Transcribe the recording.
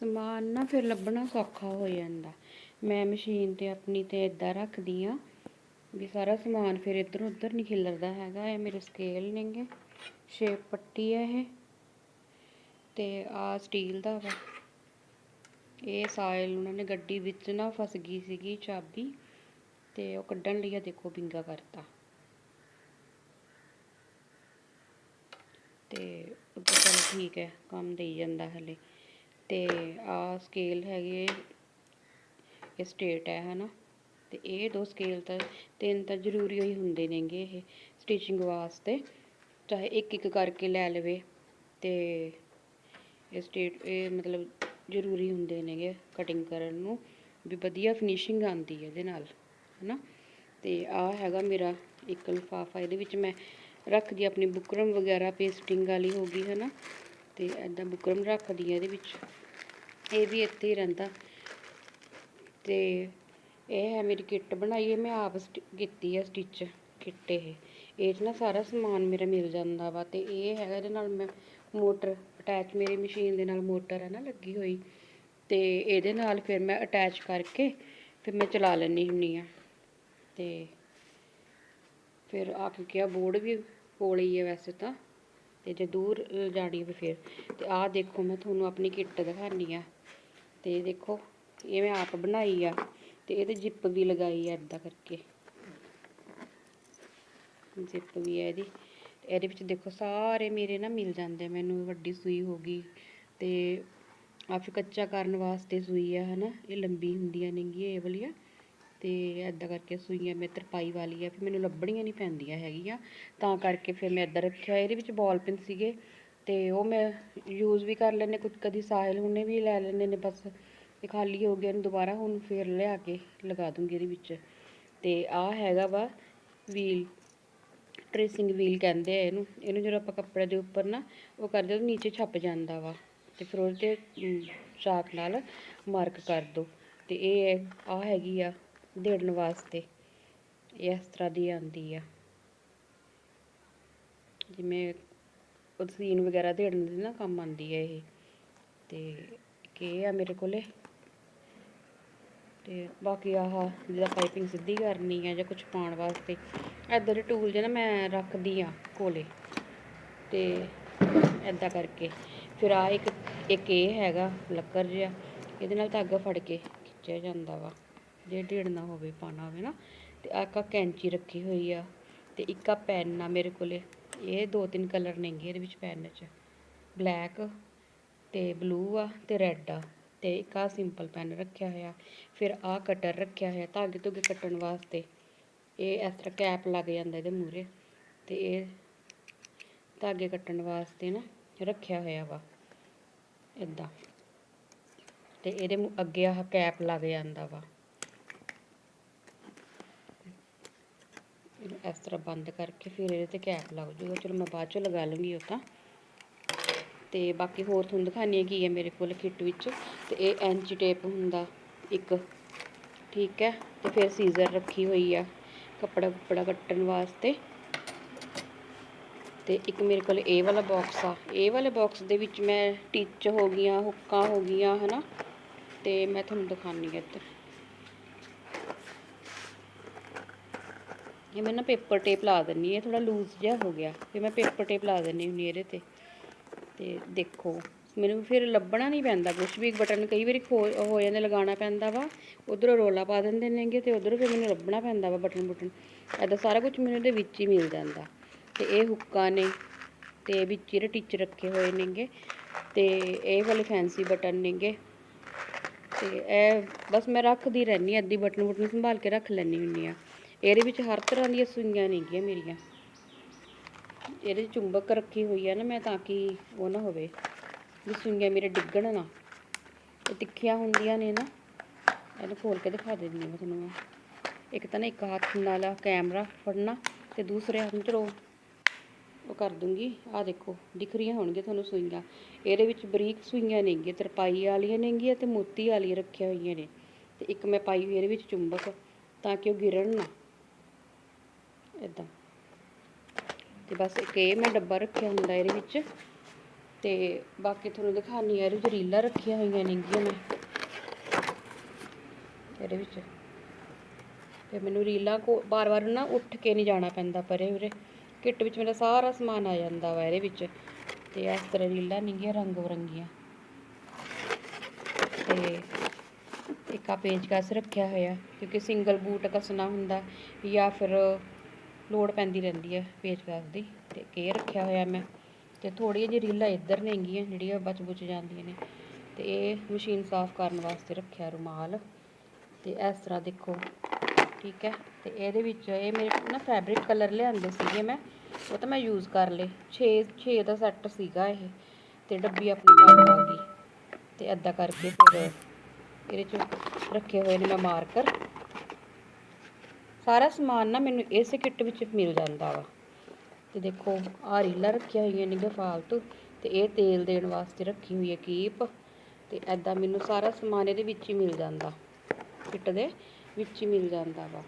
ਸਮਾਨ ਨਾ ਫਿਰ ਲੱਭਣਾ ਸੌਖਾ ਹੋ ਜਾਂਦਾ। ਮੈਂ ਮਸ਼ੀਨ ਤੇ ਆਪਣੀ ਤੇ ਇਦਾਂ ਰੱਖਦੀ ਆ ਵੀ ਸਾਰਾ ਸਮਾਨ ਫਿਰ ਇੱਧਰ ਉੱਧਰ ਨਹੀਂ ਖਿਲਰਦਾ ਹੈਗਾ। ਇਹ ਮੇਰੇ ਸਕੇਲ ਨੇਗੇ ਸ਼ੇਪ ਪੱਟੀ ਹੈ ਇਹ ਤੇ ਆ ਸਟੀਲ ਦਾ ਵਾ। ਇਹ ਸਾਇਲ ਉਹਨਾਂ ਨੇ ਗੱਡੀ ਵਿੱਚ ਨਾ ਫਸ ਗਈ ਸੀਗੀ ਚਾਬੀ ਤੇ ਉਹ ਕੱਢਣ ਲਈ ਆ ਦੇਖੋ ਬਿੰਗਾ ਕਰਤਾ। ਤੇ ਉਹ ਤਾਂ ਠੀਕ ਹੈ, ਕੰਮ ਦੇਈ ਜਾਂਦਾ ਹਲੇ। ਤੇ ਆ ਸਕੇਲ ਹੈਗੇ ਇਹ ਸਟੇਟ ਹੈ, ਹਨਾ? ਤੇ ਇਹ ਦੋ ਸਕੇਲ ਤਾਂ, ਤਿੰਨ ਤਾਂ ਜ਼ਰੂਰੀ ਹੀ ਹੁੰਦੇ ਨੇਗੇ ਇਹ ਸਟਿਚਿੰਗ ਵਾਸਤੇ, ਚਾਹੇ ਇੱਕ ਇੱਕ ਕਰਕੇ ਲੈ ਲਵੇ ਤੇ ਇਹ ਸਟੇਟ ਇਹ ਮਤਲਬ ਜ਼ਰੂਰੀ ਹੁੰਦੇ ਨੇਗੇ ਕਟਿੰਗ ਕਰਨ ਨੂੰ, ਵੀ ਵਧੀਆ ਫਿਨਿਸ਼ਿੰਗ ਆਉਂਦੀ ਹੈ ਇਹਦੇ ਨਾਲ, ਹਨਾ? ਤੇ ਆ ਹੈਗਾ ਮੇਰਾ ਇੱਕ ਲਿਫਾਫਾ, ਇਹਦੇ ਵਿੱਚ ਮੈਂ ਰੱਖਦੀ ਆਪਣੀ ਬੁਕਰਮ ਵਗੈਰਾ ਪੇਸਟਿੰਗ ਵਾਲੀ ਹੋ ਗਈ, ਹਨਾ? ਤੇ ਐਦਾਂ ਬੁਕਰਮ ਰੱਖਦੀ ਆ ਇਹਦੇ ਵਿੱਚ। ਇਹ ਵੀ ਇੱਥੇ ਹੀ ਰਹਿੰਦਾ। ਤੇ ਇਹ ਹੈ ਮੇਰੀ ਕਿੱਟ ਬਣਾਈ ਹੈ ਮੈਂ ਆਪ ਸਟਿ- ਕੀਤੀ ਆ ਸਟਿਚ ਕਿੱਟ ਇਹ। ਇਹ 'ਚ ਨਾ ਸਾਰਾ ਸਮਾਨ ਮੇਰਾ ਮਿਲ ਜਾਂਦਾ ਵਾ ਤੇ ਇਹ ਹੈਗਾ ਇਹਦੇ ਨਾਲ ਮੈਂ ਮੋਟਰ, ਅਟੈਚ ਮੇਰੀ ਮਸ਼ੀਨ ਦੇ ਨਾਲ ਮੋਟਰ ਹੈ ਨਾ ਲੱਗੀ ਹੋਈ। ਤੇ ਇਹਦੇ ਨਾਲ ਫਿਰ ਮੈਂ ਅਟੈਚ ਕਰਕੇ ਫਿਰ ਮੈਂ ਚਲਾ ਲੈਂਦੀ ਹੁੰਨੀ ਆ। ਤੇ ਫਿਰ ਆ ਕੇ ਕਿਹਾ ਬੋਰਡ ਵੀ ਕੋਲ ਹੀ ਹੈ ਵੈਸੇ ਤਾਂ। ਅਤੇ ਜੇ ਦੂਰ ਜਾਣੀ ਹੋਵੇ ਫਿਰ। ਤੇ ਆਹ ਦੇਖੋ, ਮੈਂ ਤੁਹਾਨੂੰ ਆਪਣੀ ਕਿੱਟ ਦਿਖਾਉਂਦੀ ਆ। ਅਤੇ ਦੇਖੋ, ਇਹ ਮੈਂ ਆਪ ਬਣਾਈ ਆ ਅਤੇ ਇਹਦੇ ਜਿੱਪ ਵੀ ਲਗਾਈ ਆ ਏਦਾਂ ਕਰਕੇ। ਜਿੱਪ ਵੀ ਹੈ ਇਹਦੀ। ਇਹਦੇ ਵਿੱਚ ਦੇਖੋ, ਸਾਰੇ ਮੇਰੇ ਨਾ ਮਿਲ ਜਾਂਦੇ ਮੈਨੂੰ ਵੱਡੀ ਸੂਈ ਹੋ ਗਈ ਤੇ ਆ ਕੱਚਾ ਕਰਨ ਵਾਸਤੇ ਸੂਈ ਆ, ਹਨਾ? ਇਹ ਲੰਬੀ ਹੁੰਦੀਆਂ ਨੇਗੀਆਂ, ਇਹ ਵਾਲੀਆਂ। ਅਤੇ ਇੱਦਾਂ ਕਰਕੇ ਸੂਈਆਂ ਮੈਂ ਤਰਪਾਈ ਵਾਲੀ ਆ, ਫਿਰ ਮੈਨੂੰ ਲੱਭਣੀਆਂ ਨਹੀਂ ਪੈਂਦੀਆਂ ਹੈਗੀਆਂ। ਤਾਂ ਕਰਕੇ ਫਿਰ ਮੈਂ ਇੱਦਾਂ ਰੱਖਿਆ, ਇਹਦੇ ਵਿੱਚ ਬੋਲ ਪਿੰਨ ਸੀਗੇ ਅਤੇ ਉਹ ਮੈਂ ਯੂਜ਼ ਵੀ ਕਰ ਲੈਂਦੇ ਕੁਝ ਕਦੀ ਸਾਹਿਲ ਹੁਣੇ ਵੀ ਲੈ ਲੈਂਦੇ ਨੇ, ਬਸ ਇਹ ਖਾਲੀ ਹੋ ਗਿਆ ਇਹਨੂੰ ਦੁਬਾਰਾ ਹੁਣ ਫਿਰ ਲਿਆ ਕੇ ਲਗਾ ਦੂੰਗੀ ਇਹਦੇ ਵਿੱਚ। ਅਤੇ ਆਹ ਹੈਗਾ ਵਾ ਵੀਲ ਟ੍ਰੇਸਿੰਗ ਵੀਲ ਕਹਿੰਦੇ ਆ ਇਹਨੂੰ ਇਹਨੂੰ ਜਦੋਂ ਆਪਾਂ ਕੱਪੜੇ ਦੇ ਉੱਪਰ ਨਾ ਉਹ ਕਰਦੇ ਤਾਂ ਨੀਚੇ ਛੱਪ ਜਾਂਦਾ ਵਾ ਤੇ ਫਿਰ ਉਹਦੇ ਤੇ ਚਾਕ ਨਾਲ ਮਾਰਕ ਕਰ ਦੋ। ਤੇ ਇਹ ਆ ਹੈਗੀ ਆ ਦੇੜਨ ਵਾਸਤੇ ਇਸ ਤਰ੍ਹਾਂ ਦੀ ਆਉਂਦੀ ਆ। ਜਿਵੇਂ ਉਹ ਸੀਨ ਵਗੈਰਾ ਦੇੜਨ ਦੇ ਨਾ ਕੰਮ ਆਉਂਦੀ ਹੈ ਇਹ। ਤੇ ਇੱਕ ਇਹ ਆ ਮੇਰੇ ਕੋਲੇ। ਤੇ ਬਾਕੀ ਆਹ ਜਿਹੜਾ ਪਾਈਪਿੰਗ ਸਿੱਧੀ ਕਰਨੀ ਆ ਜਾਂ ਕੁਝ ਪਾਉਣ ਵਾਸਤੇ ਇੱਦਾਂ ਦੇ ਟੂਲ ਜਿਹੇ ਨਾ ਮੈਂ ਰੱਖਦੀ ਆ ਕੋਲੇ। ਤੇ ਐਦਾਂ ਕਰਕੇ। ਫਿਰ ਆ ਇੱਕ ਇੱਕ ਇਹ ਹੈਗਾ ਲੱਕਰ ਜਿਹਾ। ਇਹਦੇ ਨਾਲ ਧਾਗਾ ਫੜ ਕੇ ਖਿੱਚਿਆ ਜਾਂਦਾ ਵਾ। ਜੇ ਢੇੜ ਨਾ ਹੋਵੇ, ਪਾਣਾ ਹੋਵੇ ਨਾ, ਤੇ ਆਹ ਇੱਕ ਕੈਂਚੀ ਰੱਖੀ ਹੋਈ ਆ ਤੇ ਇੱਕ ਆ ਪੈਨ ਆ ਮੇਰੇ ਕੋਲੇ। ਇਹ ਦੋ ਤਿੰਨ ਕਲਰ ਨੇਗੇ ਇਹਦੇ ਵਿੱਚ ਪੈਨ 'ਚ। ਬਲੈਕ ਤੇ ਬਲੂ ਆ ਤੇ ਰੈੱਡ ਆ ਤੇ ਇੱਕ ਆ ਸਿੰਪਲ ਪੈਨ ਰੱਖਿਆ ਹੋਇਆ। ਫਿਰ ਆ ਕਟਰ ਰੱਖਿਆ ਹੋਇਆ ਧਾਗੇ ਧੁਗੇ ਕੱਟਣ ਵਾਸਤੇ। ਇਹ ਇਸ ਤਰ੍ਹਾਂ ਕੈਪ ਲੱਗ ਜਾਂਦਾ ਇਹਦੇ ਮੂਰੇ ਤੇ ਇਹ ਧਾਗੇ ਕੱਟਣ ਵਾਸਤੇ ਨਾ ਰੱਖਿਆ ਹੋਇਆ ਵਾ ਇਦਾਂ ਤੇ ਇਹਦੇ ਮੂੰਹ ਅੱਗੇ ਆਹ ਕੈਪ ਲੱਗ ਜਾਂਦਾ ਵਾ ਇਹਨੂੰ ਇਸ ਤਰ੍ਹਾਂ ਬੰਦ ਕਰਕੇ ਫਿਰ ਇਹਦੇ ਤੇ ਕੈਪ ਲੱਗ ਜੂਗਾ। ਚਲੋ ਮੈਂ ਬਾਅਦ ਚੋਂ ਲਗਾ ਲੂੰਗੀ ਉਹ ਤਾਂ। ਤੇ ਬਾਕੀ ਹੋਰ ਤੁਹਾਨੂੰ ਦਿਖਾਣੀ ਹੈ ਕੀ ਹੈ ਮੇਰੇ ਕੋਲ ਕਿੱਟ ਵਿੱਚ। ਤੇ ਇਹ ਐਂਚੀ ਟੇਪ ਹੁੰਦਾ ਇੱਕ, ਠੀਕ ਹੈ? ਤੇ ਫਿਰ ਸੀਜ਼ਰ ਰੱਖੀ ਹੋਈ ਆ ਕੱਪੜਾ ਕੁੱਪੜਾ ਕੱਟਣ ਵਾਸਤੇ। ਤੇ ਇੱਕ ਮੇਰੇ ਕੋਲ ਇਹ ਵਾਲਾ ਬਾਕਸ ਆ। ਇਹ ਵਾਲੇ ਬਾਕਸ ਦੇ ਵਿੱਚ ਮੈਂ ਟਿੱਚ ਹੋ ਗਈਆਂ, ਹੁੱਕਾਂ ਹੋ ਗਈਆਂ, ਹਨਾ? ਤੇ ਮੈਂ ਤੁਹਾਨੂੰ ਦਿਖਾਣੀ ਹੈ ਇੱਧਰ। ਇਹ ਮੈਂ ਨਾ ਪੇਪਰ ਟੇਪ ਲਾ ਦਿੰਨੀ ਹੈ ਥੋੜਾ ਲੂਜ਼ ਜਿਹਾ ਹੋ ਗਿਆ। ਫਿਰ ਮੈਂ ਪੇਪਰ ਟੇਪ ਲਾ ਦਿੰਨੀ ਹੁੰਦੀ ਇਹਦੇ ਤੇ। ਤੇ ਦੇਖੋ, ਮੈਨੂੰ ਫਿਰ ਲੱਭਣਾ ਨਹੀਂ ਪੈਂਦਾ ਕੁਛ ਵੀ ਬਟਨ ਕਈ ਵਾਰੀ ਖੋ ਹੋ ਜਾਂਦੇ, ਲਗਾਉਣਾ ਪੈਂਦਾ ਵਾ, ਉਧਰੋਂ ਰੋਲਾ ਪਾ ਦਿੰਦੇ ਨੇਗੇ ਤੇ ਉਧਰੋਂ ਫਿਰ ਮੈਨੂੰ ਲੱਭਣਾ ਪੈਂਦਾ ਵਾ ਬਟਨ ਬਟਨ। ਐਦਾਂ ਸਾਰਾ ਕੁਝ ਮੈਨੂੰ ਇਹਦੇ ਵਿੱਚ ਹੀ ਮਿਲ ਜਾਂਦਾ। ਤੇ ਇਹ ਹੁੱਕਾ ਨੇ, ਤੇ ਵਿੱਚ ਇਹਦੇ ਟਿੱਚ ਰੱਖੇ ਹੋਏ ਨੇਗੇ, ਤੇ ਇਹ ਵਾਲੇ ਫੈਂਸੀ ਬਟਨ ਨੇਗੇ। ਤੇ ਇਹ ਬਸ ਮੈਂ ਰੱਖਦੀ ਰਹਿੰਦੀ ਅੱਧੀ ਬਟਨ ਬਟਨ ਸੰਭਾਲ ਕੇ ਰੱਖ ਲੈਂਦੀ ਹੁੰਦੀ ਆ। ਇਹਦੇ ਵਿੱਚ ਹਰ ਤਰ੍ਹਾਂ ਦੀਆਂ ਸੂਈਆਂ ਨੇਗੀਆਂ ਮੇਰੀਆਂ। ਇਹਦੇ ਚੁੰਬਕ ਰੱਖੀ ਹੋਈ ਹੈ ਨਾ ਮੈਂ ਤਾਂ ਕਿ ਉਹ ਨਾ ਹੋਵੇ ਵੀ ਸੂਈਆਂ ਮੇਰੇ ਡਿੱਗਣ ਨਾ। ਇਹ ਤਿੱਖੀਆਂ ਹੁੰਦੀਆਂ ਨੇ ਨਾ, ਇਹਨੂੰ ਖੋਲ ਕੇ ਦਿਖਾ ਦਿੰਦੀ ਹਾਂ ਮੈਂ ਤੁਹਾਨੂੰ ਮੈਂ। ਇੱਕ ਤਾਂ ਨਾ ਇੱਕ ਹੱਥ ਨਾਲ ਕੈਮਰਾ ਫੜਨਾ ਤੇ ਦੂਸਰੇ ਹੱਥ ਨਾਲ ਉਹ ਉਹ ਕਰ ਦੂੰਗੀ। ਆ ਦੇਖੋ, ਦਿਖ ਰਹੀਆਂ ਹੋਣਗੀਆਂ ਤੁਹਾਨੂੰ ਸੂਈਆਂ। ਇਹਦੇ ਵਿੱਚ ਬਰੀਕ ਸੂਈਆਂ ਨੇਗੀਆਂ ਤਰਪਾਈ ਵਾਲੀਆਂ ਨੇਗੀਆਂ ਤੇ ਮੋਤੀ ਵਾਲੀਆਂ ਰੱਖੀਆਂ ਹੋਈਆਂ ਨੇ। ਤੇ ਇੱਕ ਮੈਂ ਪਾਈ ਹੋਈ ਇਹਦੇ ਵਿੱਚ ਚੁੰਬਕ ਤਾਂ ਕਿ ਉਹ ਗਿਰਨ ਨਾ। ਇਦਾਂ ਤੇ ਬਸ ਇੱਕ ਇਹ ਮੈਂ ਡੱਬਾ ਰੱਖਿਆ ਹੁੰਦਾ ਇਹਦੇ ਵਿੱਚ। ਤੇ ਬਾਕੀ ਤੁਹਾਨੂੰ ਦਿਖਾਣੀ ਆ ਇਹਦੇ ਵਿੱਚ ਰੀਲਾਂ ਰੱਖੀਆਂ ਹੋਈਆਂ ਨੇਗੀਆਂ ਮੈਂ। ਇਹਦੇ ਵਿੱਚ। ਤੇ ਮੈਨੂੰ ਰੀਲਾਂ ਕੋ ਬਾਰ-ਬਾਰ ਨਾ ਉੱਠ ਕੇ ਨਹੀਂ ਜਾਣਾ ਪੈਂਦਾ ਪਰੇ ਉਰੇ। ਕਿੱਟ ਵਿੱਚ ਮੇਰਾ ਸਾਰਾ ਸਮਾਨ ਆ ਜਾਂਦਾ ਵਾ ਇਹਦੇ ਵਿੱਚ। ਤੇ ਇਸ ਤਰ੍ਹਾਂ ਰੀਲਾਂ ਨੇਗੀਆਂ ਰੰਗ ਬਰੰਗੀਆਂ ਤੇ ਇੱਕ ਆ ਪੇਚਕਸ ਰੱਖਿਆ ਹੋਇਆ, ਕਿਉਂਕਿ ਸਿੰਗਲ ਬੂਟ ਕੱਸਣਾ ਹੁੰਦਾ ਜਾਂ ਫਿਰ ਲੋੜ ਪੈਂਦੀ ਰਹਿੰਦੀ ਹੈ ਪੇਚਕਸ ਦੀ ਤੇ ਇਹ ਰੱਖਿਆ ਹੋਇਆ ਮੈਂ ਤੇ ਥੋੜ੍ਹੀਆਂ ਜਿਹੀ ਰੀਲਾਂ ਇੱਧਰ ਨੇਗੀਆਂ ਜਿਹੜੀਆਂ ਬਚ ਬੁਚ ਜਾਂਦੀਆਂ ਨੇ ਤੇ ਇਹ ਮਸ਼ੀਨ ਸਾਫ਼ ਕਰਨ ਵਾਸਤੇ ਰੱਖਿਆ ਰੁਮਾਲ ਤੇ ਇਸ ਤਰ੍ਹਾਂ ਦੇਖੋ, ਠੀਕ ਹੈ ਤੇ ਇਹਦੇ ਵਿੱਚ ਇਹ ਮੇਰੇ ਨਾ ਫੈਬਰਿਕ ਕਲਰ ਲਿਆਂਦੇ ਸੀਗੇ ਮੈਂ, ਉਹ ਤਾਂ ਮੈਂ ਯੂਜ਼ ਕਰ ਲਏ 6 6 ਦਾ ਸੈੱਟ ਸੀਗਾ ਇਹ ਤੇ ਡੱਬੀ ਆਪਣੀ ਕੰਮ ਆ ਗਈ ਤੇ ਐਦਾਂ ਕਰਕੇ ਫਿਰ ਇਹਦੇ ਚ ਰੱਖੇ ਹੋਏ ਨੇ ਮੈਂ ਮਾਰਕਰ ਸਾਰਾ ਸਮਾਨ ਨਾ ਮੈਨੂੰ ਇਸ ਕਿੱਟ ਵਿੱਚ ਮਿਲ ਜਾਂਦਾ ਵਾ। ਤੇ ਦੇਖੋ ਆ ਰੀਲਾਂ ਰੱਖੀਆਂ ਹੋਈਆਂ ਨੇ ਫਾਲਤੂ, ਤੇ ਇਹ ਤੇਲ ਦੇਣ ਵਾਸਤੇ ਰੱਖੀ ਹੋਈ ਹੈ ਕੀਪ, ਤੇ ਐਦਾਂ ਮੈਨੂੰ ਸਾਰਾ ਸਮਾਨ ਇਹਦੇ ਵਿੱਚ ਹੀ ਮਿਲ ਜਾਂਦਾ। ਕਿੱਟ ਦੇ ਵਿੱਚ ਹੀ ਮਿਲ ਜਾਂਦਾ ਵਾ।